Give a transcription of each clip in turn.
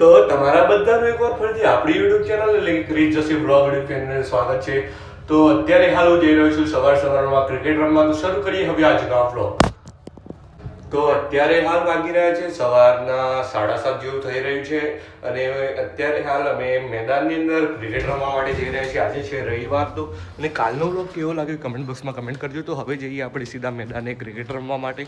તો તમારા બધાનું એકવાર ફરીથી આપણી યુટ્યુબ ચેનલ એટલે કે ક્રિસ જસી બ્લોગ યુટ્યુબ ચેનલને સ્વાગત છે. તો અત્યારે હાલ હું જઈ રહ્યો છું સવાર સવારમાં ક્રિકેટ રમવાનું શરૂ કરીએ હવે આજનો બ્લોગ તો અત્યારે હાલ વાગી રહ્યા છે સવારના સાડા સાત જેવું થઈ રહ્યું છે. અને અત્યારે હાલ અમે મેદાનની અંદર ક્રિકેટ રમવા માટે જઈ રહ્યા છીએ. આજે છે રવિવાર તો. અને કાલનો બ્લોગ કેવો લાગ્યો? કમેન્ટ બોક્સમાં કમેન્ટ કરજો. તો હવે જઈએ આપણે સીધા મેદાને ક્રિકેટ રમવા માટે.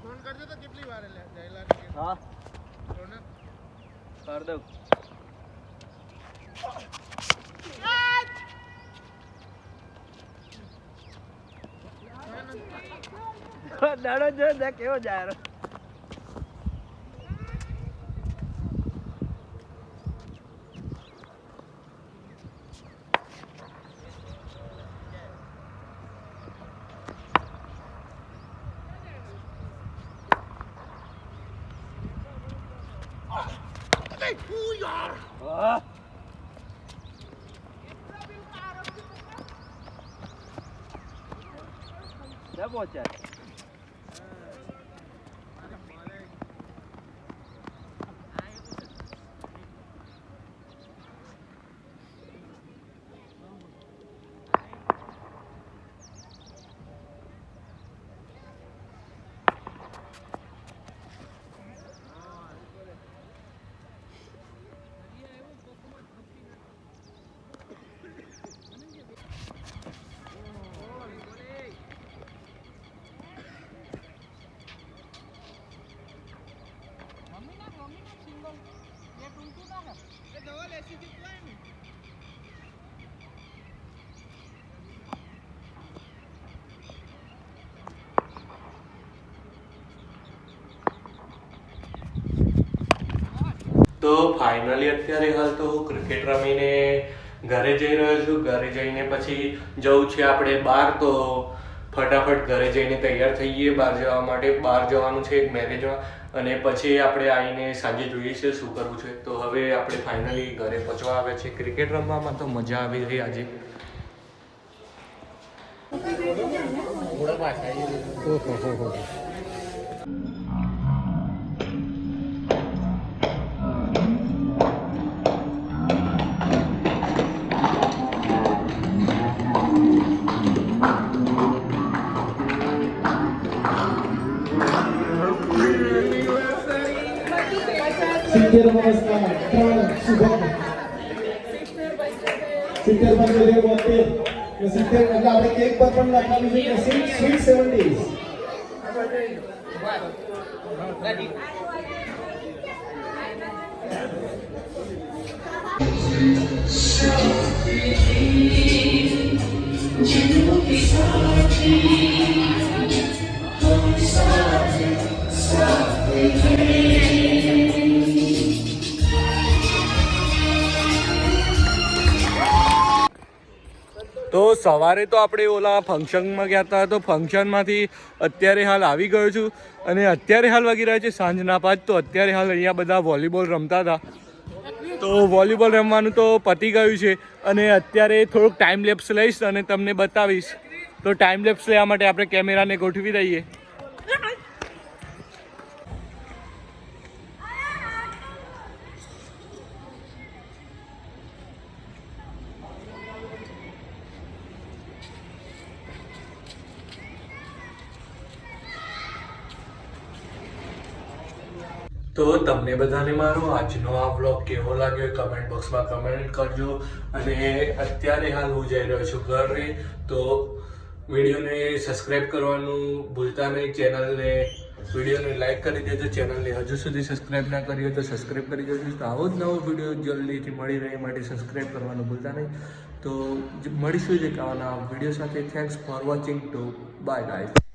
ફોન કરજો તો કેટલી વાર ગયેલા હા. કર દઉં. દાડો જો કેવો જાય Uyar! Ah. Ne bu acayip? તો ફાઇનલી અત્યારે હાલ તો હું ક્રિકેટ રમીને ઘરે જઈ રહ્યો છું. ઘરે જઈને પછી જવું છે આપણે બહાર તો ફટાફટ ઘરે જઈને તૈયાર થઈએ, બહાર જવા માટે બહાર જવાનું છે એક મેરેજમાં અને પછી આપણે આવીને સાંજે જોઈએ છે શું કરવું છે. તો હવે આપણે ફાઇનલી ઘરે પહોંચવા આવે છે ક્રિકેટ રમવામાં તો મજા આવી રહી આજે. સિત્તેર Sintiamo questa grande supporto. Sintiamo il Thank you. તો સવારે તો આપણે ઓલા ફંક્શનમાં ગયા હતા, તો ફંક્શનમાંથી અત્યારે હાલ આવી ગયો છું અને અત્યારે હાલ વાગી રહ્યા છે સાંજના પાંચ, તો અત્યારે હાલ અહીંયા બધા વોલીબોલ રમતા હતા. તો વોલીબોલ રમવાનું તો પતી ગયું છે અને અત્યારે થોડુંક ટાઈમ લેપ્સ લઈશ અને તમને બતાવીશ. તો ટાઈમ લેપ્સ લેવા માટે આપણે કેમેરાને ગોઠવી દઈએ. તો તમને બધાને મારો આજનો આ બ્લોગ કેવો લાગ્યો કમેન્ટ બોક્સમાં કમેન્ટ કરજો. અને અત્યારે હાલ હું જઈ રહ્યો છું ઘરે, તો વિડીયોને સબસ્ક્રાઈબ કરવાનું ભૂલતા નહીં. ચેનલને વિડીયોને લાઈક કરી દેજો. ચેનલને હજુ સુધી સબસ્ક્રાઇબ ના કરી હોય તો સબસ્ક્રાઈબ કરી દેજો. તો આવો જ નવો વીડિયો જલ્દીથી મળી રહે માટે સબસ્ક્રાઈબ કરવાનું ભૂલતા નહીં. તો મળીશું જ એક આવા વીડિયો સાથે. Thanks for watching to bye guys